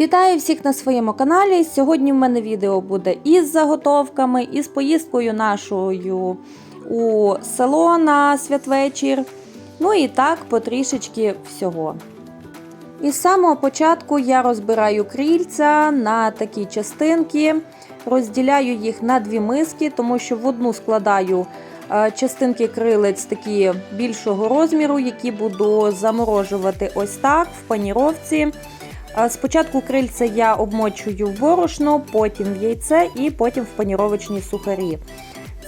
Вітаю всіх на своєму каналі. Сьогодні в мене відео буде із заготовками, із поїздкою нашою у село на святвечір. Ну і так потрішечки всього. Із самого початку я розбираю крильця на такі частинки, розділяю їх на дві миски, тому що в одну складаю е, частинки крилець такі більшого розміру, які буду заморожувати ось так в паніровці. Спочатку крильця я обмочую в борошно, потім в яйце і потім в паніровочні сухарі.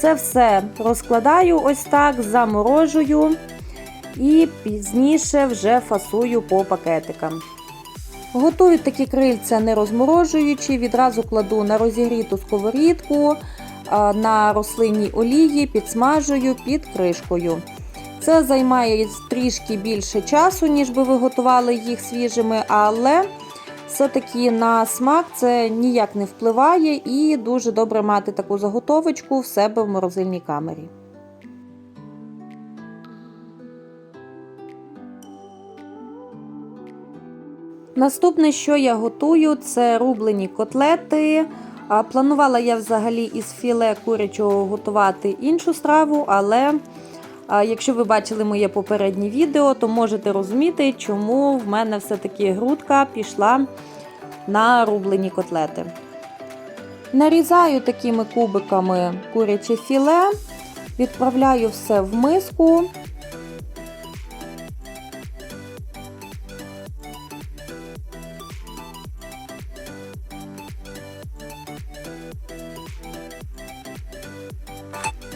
Це все розкладаю ось так, заморожую і пізніше вже фасую по пакетикам. Готую такі крильця не розморожуючи, відразу кладу на розігріту сковорідку, на рослинній олії, підсмажую під кришкою. Це займає трішки більше часу, ніж би ви готували їх свіжими, але все-таки на смак це ніяк не впливає і дуже добре мати таку заготовочку в себе в морозильній камері. Наступне, що я готую, це рублені котлети. Планувала я взагалі із філе курячого готувати іншу страву, але якщо ви бачили моє попереднє відео, то можете розуміти, чому в мене все-таки грудка пішла на рублені котлети. Нарізаю такими кубиками куряче філе, відправляю все в миску.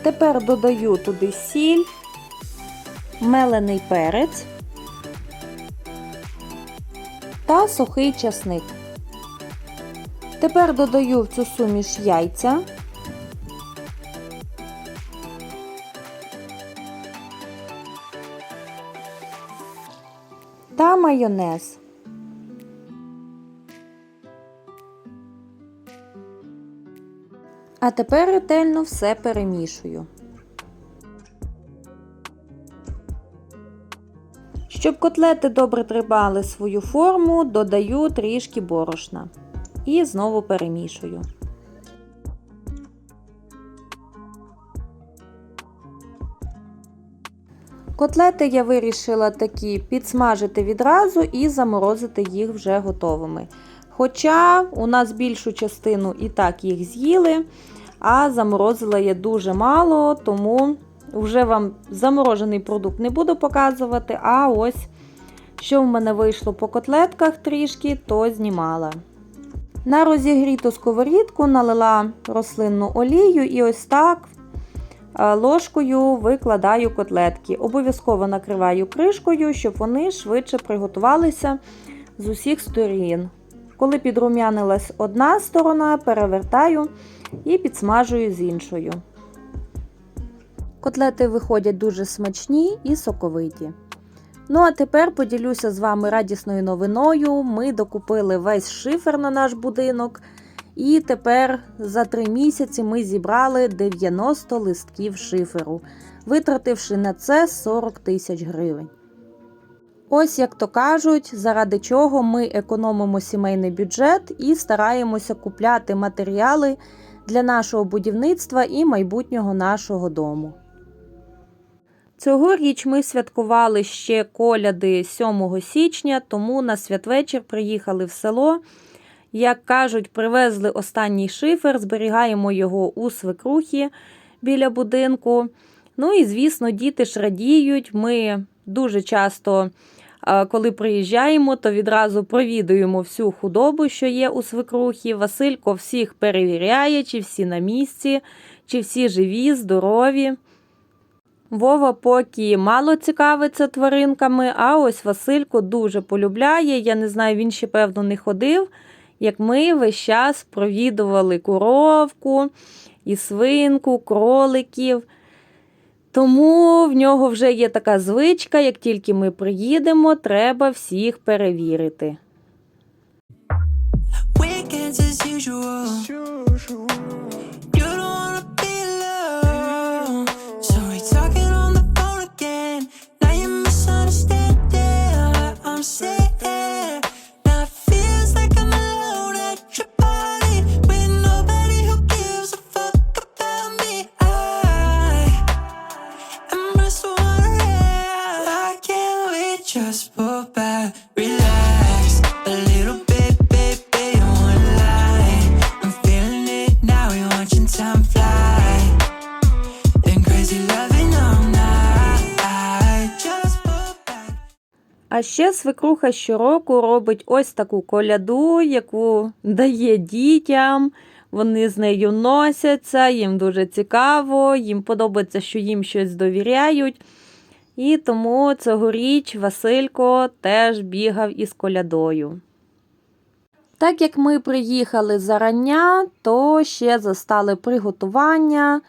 Тепер додаю туди сіль, мелений перець та сухий часник. Тепер додаю в цю суміш яйця. Та майонез. А тепер ретельно все перемішую. Щоб котлети добре тримали свою форму, додаю трішки борошна і знову перемішую. Котлети я вирішила такі підсмажити відразу і заморозити їх вже готовими. Хоча у нас більшу частину і так їх з'їли, а заморозила я дуже мало, тому вже вам заморожений продукт не буду показувати. А ось, що в мене вийшло по котлетках трішки, то знімала. На розігріту сковорідку налила рослинну олію і ось так ложкою викладаю котлетки. Обов'язково накриваю кришкою, щоб вони швидше приготувалися з усіх сторін. Коли підрум'янилась одна сторона, перевертаю і підсмажую з іншою. Котлети виходять дуже смачні і соковиті. Ну, а тепер поділюся з вами радісною новиною. Ми докупили весь шифер на наш будинок. І тепер за три місяці ми зібрали 90 листків шиферу, витративши на це 40 тисяч гривень. Ось як то кажуть, заради чого ми економимо сімейний бюджет і стараємося купляти матеріали для нашого будівництва і майбутнього нашого дому. Цьогоріч ми святкували ще коляди 7 січня, тому на святвечір приїхали в село. Як кажуть, привезли останній шифер, зберігаємо його у свекрухі біля будинку. Ну і, звісно, діти ж радіють. Ми дуже часто, коли приїжджаємо, то відразу провідуємо всю худобу, що є у свекрухі. Василько всіх перевіряє, чи всі на місці, чи всі живі, здорові. Вова поки мало цікавиться тваринками, а ось Василько дуже полюбляє. Я не знаю, він ще, певно, не ходив, як ми весь час провідували коровку і свинку, кроликів. Тому в нього вже є така звичка, як тільки ми приїдемо, треба всіх перевірити. As usual. А ще свекруха щороку робить ось таку коляду, яку дає дітям. Вони з нею носяться, їм дуже цікаво, їм подобається, що їм щось довіряють. І тому цьогоріч Василько теж бігав із колядою. Так як ми приїхали зарання, то ще застали приготування.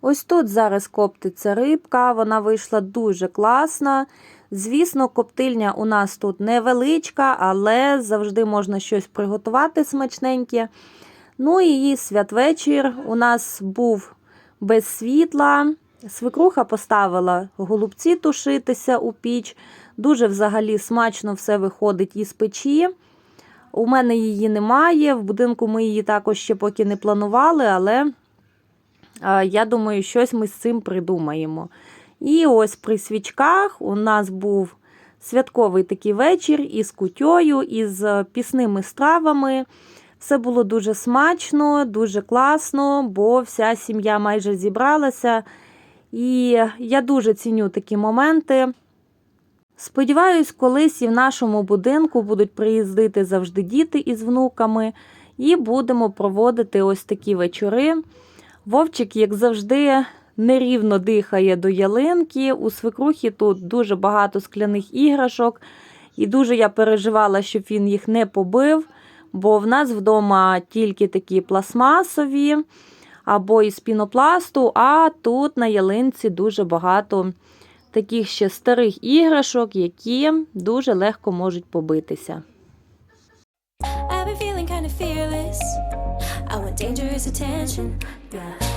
Ось тут зараз коптиться рибка, вона вийшла дуже класна. Звісно, коптильня у нас тут невеличка, але завжди можна щось приготувати смачненьке. Ну і святвечір у нас був без світла. Свекруха поставила голубці тушитися у піч. Дуже взагалі смачно все виходить із печі. У мене її немає. В будинку ми її також ще поки не планували, але я думаю, щось ми з цим придумаємо. І ось при свічках у нас був святковий такий вечір із кутьою, із е, пісними стравами. Все було дуже смачно, дуже класно, бо вся сім'я майже зібралася. І я дуже ціню такі моменти. Сподіваюсь, колись і в нашому будинку будуть приїздити завжди діти із внуками, і будемо проводити ось такі вечори. Вовчик, як завжди, нерівно дихає до ялинки. У свекрухі тут дуже багато скляних іграшок, і дуже я переживала, щоб він їх не побив, бо в нас вдома тільки такі пластмасові або із пінопласту, а тут на ялинці дуже багато таких ще старих іграшок, які дуже легко можуть побитися. Dangerous attention. Yeah.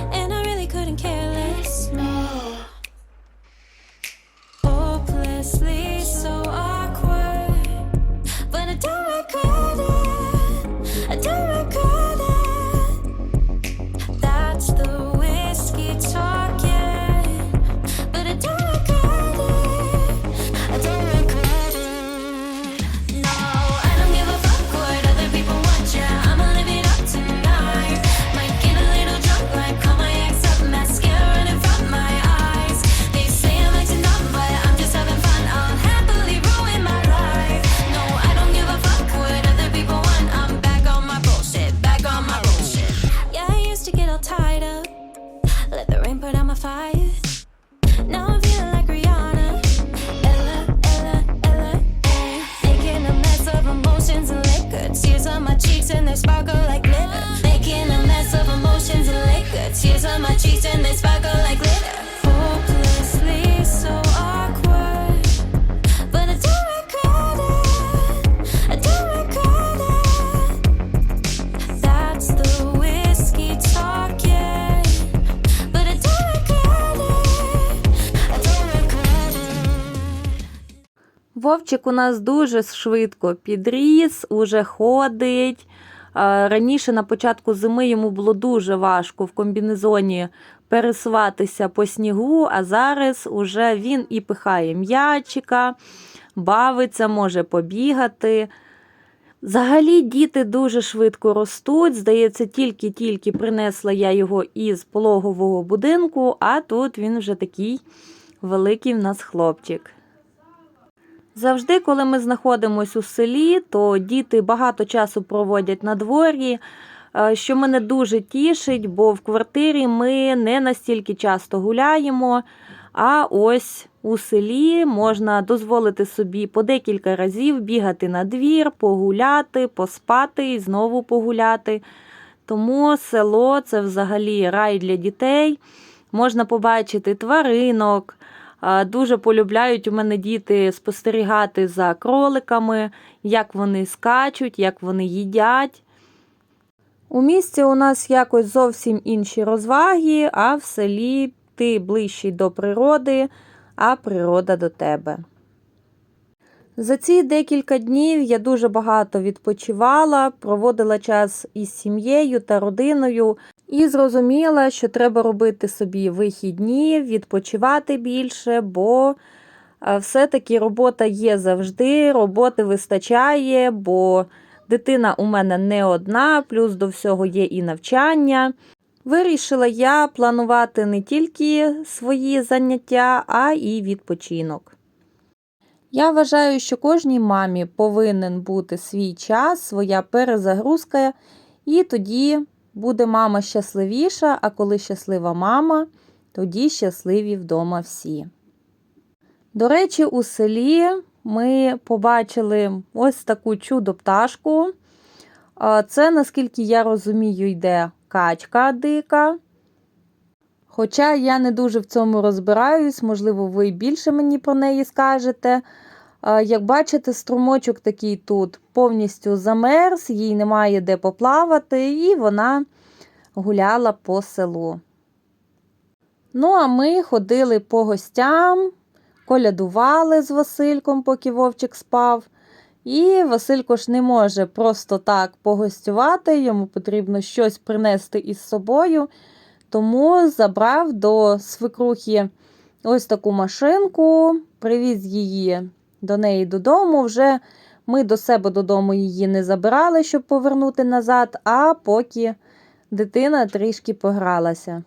Вовчик у нас дуже швидко підріс, уже ходить. Раніше на початку зими йому було дуже важко в комбінезоні пересуватися по снігу, а зараз уже він і пихає м'ячика, бавиться, може побігати. Взагалі діти дуже швидко ростуть. Здається, тільки-тільки принесла я його із пологового будинку, а тут він вже такий великий в нас хлопчик. Завжди, коли ми знаходимося у селі, то діти багато часу проводять на дворі, е, що мене дуже тішить, бо в квартирі ми не настільки часто гуляємо. А ось у селі можна дозволити собі по декілька разів бігати на двір, погуляти, поспати і знову погуляти. Тому село це взагалі рай для дітей. Можна побачити тваринок. Дуже полюбляють у мене діти спостерігати за кроликами, як вони скачуть, як вони їдять. У місті у нас якось зовсім інші розваги, а в селі ти ближчий до природи, а природа до тебе. За ці декілька днів я дуже багато відпочивала, проводила час із сім'єю та родиною і зрозуміла, що треба робити собі вихідні, відпочивати більше, бо е, все-таки робота є завжди, роботи вистачає, бо дитина у мене не одна, плюс до всього є і навчання. Вирішила я планувати не тільки свої заняття, а і відпочинок. Я вважаю, що кожній мамі повинен бути свій час, своя перезагрузка, і тоді буде мама щасливіша, а коли щаслива мама, тоді щасливі вдома всі. До речі, у селі ми побачили ось таку чудо пташку. Це, наскільки я розумію, йде качка дика. Хоча я не дуже в цьому розбираюсь, можливо, ви більше мені про неї скажете. Як бачите, струмочок такий тут повністю замерз, їй немає де поплавати, і вона гуляла по селу. Ну, а ми ходили по гостям, колядували з Васильком, поки Вовчик спав. І Василько ж не може просто так погостювати, йому потрібно щось принести із собою. Тому забрав до свекрухи ось таку машинку, привіз її до неї додому. Вже ми до себе додому її не забирали, щоб повернути назад, а поки дитина трішки погралася.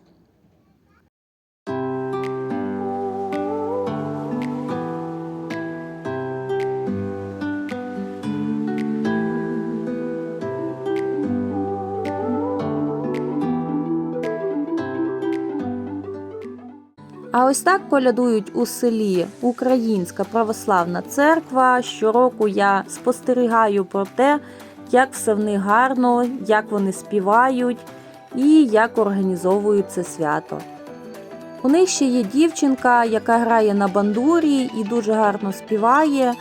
А ось так колядують у селі Українська православна церква. Щороку я спостерігаю про те, як все в них гарно, як вони співають і як організовують це свято. У них ще є дівчинка, яка грає на бандурі і дуже гарно співає.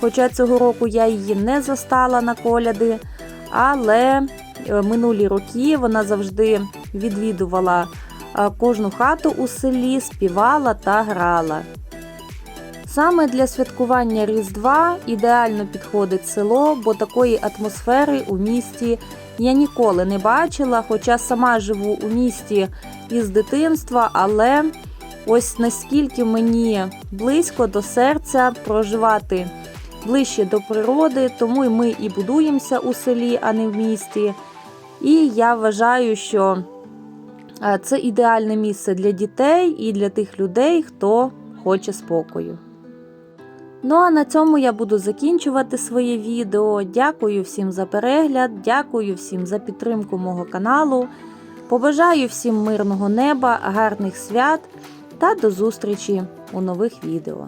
Хоча цього року я її не застала на коляди, але е, минулі роки вона завжди відвідувала кожну хату у селі співала та грала. Саме для святкування Різдва ідеально підходить село, бо такої атмосфери у місті я ніколи не бачила, хоча сама живу у місті із дитинства, але ось наскільки мені близько до серця проживати ближче до природи, тому й ми і будуємося у селі, а не в місті. І я вважаю, що Е, Це ідеальне місце для дітей і для тих людей, хто хоче спокою. Ну а на цьому я буду закінчувати своє відео. Дякую всім за перегляд, дякую всім за підтримку мого каналу. Побажаю всім мирного неба, гарних свят та до зустрічі у нових відео.